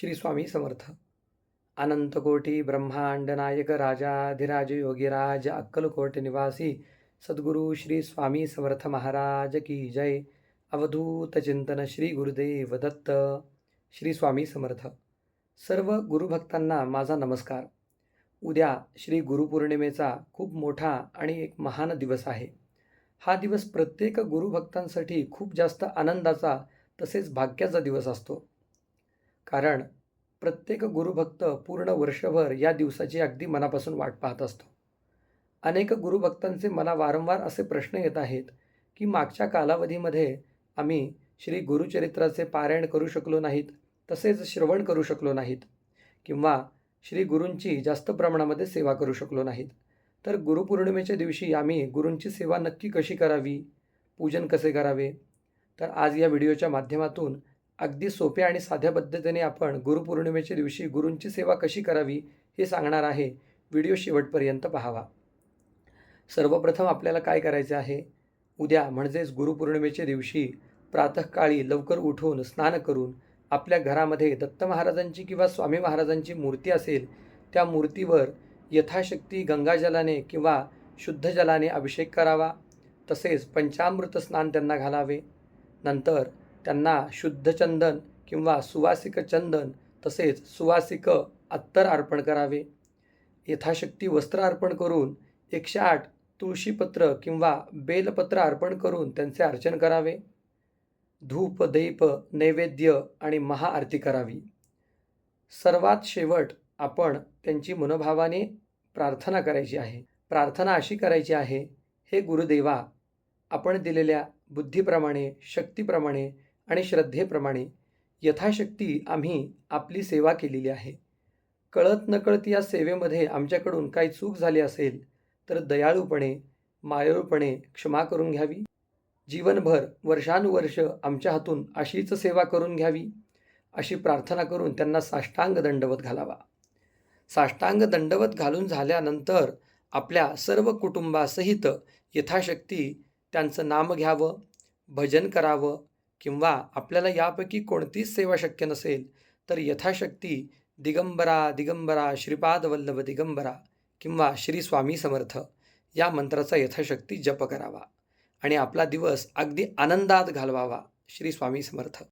श्री स्वामी समर्थ. अनंतकोटी ब्रह्मांड नायक राजाधिराज योगीराज अक्कलकोट निवासी सद्गुरू श्री स्वामी समर्थ महाराज की जय. अवधूत चिंतन श्री गुरुदेव दत्त. श्री स्वामी समर्थ. सर्व गुरुभक्तांना माझा नमस्कार. उद्या श्री गुरुपौर्णिमेचा खूप मोठा आणि एक महान दिवस आहे. हा दिवस प्रत्येक गुरुभक्तांसाठी खूप जास्त आनंदाचा तसेच भाग्याचा दिवस असतो. कारण प्रत्येक गुरुभक्त पूर्ण वर्षभर या दिवसाची अगदी मनापासून वाट पाहत असतो. अनेक गुरुभक्तांचे मला वारंवार असे प्रश्न येत आहेत की मागच्या कालावधीमध्ये आम्ही श्री गुरुचरित्राचे पारायण करू शकलो नाहीत तसेच श्रवण करू शकलो नाहीत किंवा श्री गुरूंची जास्त प्रमाणामध्ये सेवा करू शकलो नाहीत. तर गुरुपौर्णिमेच्या दिवशी आम्ही गुरूंची सेवा नक्की कशी करावी? पूजन कसे करावे? तर आज या व्हिडिओच्या माध्यमातून अगदी सोप्या आणि साध्या पद्धतीने आपण गुरुपौर्णिमेच्या दिवशी गुरूंची सेवा कशी करावी हे सांगणार आहे. व्हिडिओ शेवटपर्यंत पाहावा. सर्वप्रथम आपल्याला काय करायचे आहे? उद्या म्हणजेच गुरुपौर्णिमेच्या दिवशी प्रातःकाळी लवकर उठून स्नान करून आपल्या घरामध्ये दत्त महाराजांची किंवा स्वामी महाराजांची मूर्ती असेल त्या मूर्तीवर यथाशक्ती गंगाजलाने किंवा शुद्ध जलाने अभिषेक करावा. तसेच पंचामृत स्नान त्यांना घालावे. नंतर त्यांना शुद्ध चंदन किंवा सुवासिक चंदन तसेच सुवासिक अत्तर अर्पण करावे. यथाशक्ती वस्त्र अर्पण करून एकशे आठ तुळशीपत्र किंवा बेलपत्र अर्पण करून त्यांचे अर्चन करावे. धूप दैप नैवेद्य आणि महाआरती करावी. सर्वात शेवट आपण त्यांची मनोभावाने प्रार्थना करायची आहे. प्रार्थना अशी करायची आहे हे गुरुदेवा आपण दिलेल्या बुद्धीप्रमाणे शक्तीप्रमाणे आणि श्रद्धेप्रमाणे यथाशक्ती आम्ही आपली सेवा केलेली आहे. कळत नकळत या सेवेमध्ये आमच्याकडून काही चूक झाली असेल तर दयाळूपणे मायाळूपणे क्षमा करून घ्यावी. जीवनभर वर्षानुवर्ष आमच्या हातून अशीच सेवा करून घ्यावी अशी प्रार्थना करून त्यांना साष्टांग दंडवत घालावा. साष्टांग दंडवत घालून झाल्यानंतर आपल्या सर्व कुटुंबासहित यथाशक्ती त्यांचं नाम घ्यावं भजन करावं किंवा आपल्याला यापैकी कोणतीच सेवा शक्य नसेल तर यथाशक्ती दिगंबरा दिगंबरा श्रीपाद वल्लभ दिगंबरा किंवा श्री स्वामी समर्थ या मंत्राचा यथाशक्ती जप करावा आणि आपला दिवस अगदी आनंदात घालवावा. श्री स्वामी समर्थ.